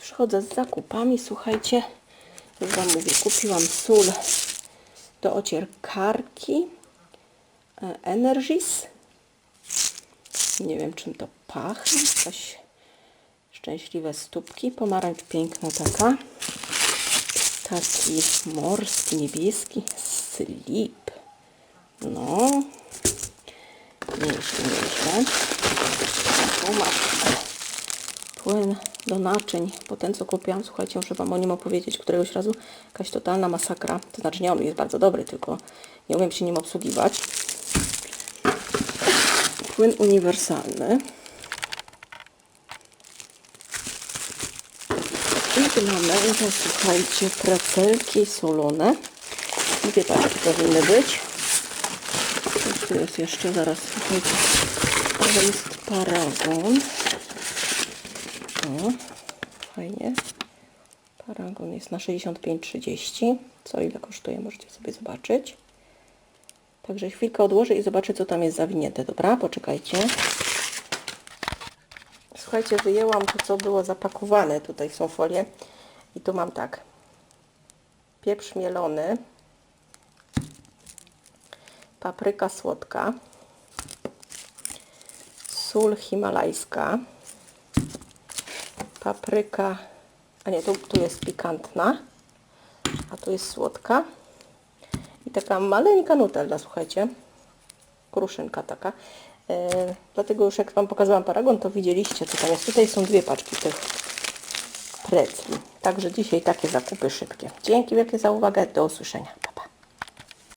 Przychodzę z zakupami. Słuchajcie, już Wam mówię, kupiłam sól do ocierkarki e, Energis. Nie wiem, czym to pachnie. Coś szczęśliwe stópki. Pomarańcz piękna taka. Taki morski, niebieski slip. No. Nieźle, nieźle. Tu masz płyn do naczyń, bo ten co kupiłam, słuchajcie, muszę Wam o nim opowiedzieć któregoś razu, jakaś totalna masakra, to znaczy nie, on jest bardzo dobry, tylko nie umiem się nim obsługiwać. Płyn uniwersalny. I mamy, to słuchajcie, precelki solone. Dwie paczki powinny być. Tu jest jeszcze, zaraz, słuchajcie, to jest paragon. O, fajnie. Paragon jest na 65,30. Co ile kosztuje, możecie sobie zobaczyć. Także chwilkę odłożę i zobaczę, co tam jest zawinięte. Dobra, poczekajcie. Słuchajcie, wyjęłam to, co było zapakowane. Tutaj są folie. I tu mam tak. Pieprz mielony. Papryka słodka. Sól himalajska papryka, a nie, tu, tu jest pikantna, a tu jest słodka i taka maleńka nutella, słuchajcie, kruszynka taka. E, dlatego już jak Wam pokazałam paragon, to widzieliście, co tam jest. Tutaj są dwie paczki tych precli. Także dzisiaj takie zakupy szybkie. Dzięki wielkie za uwagę, do usłyszenia.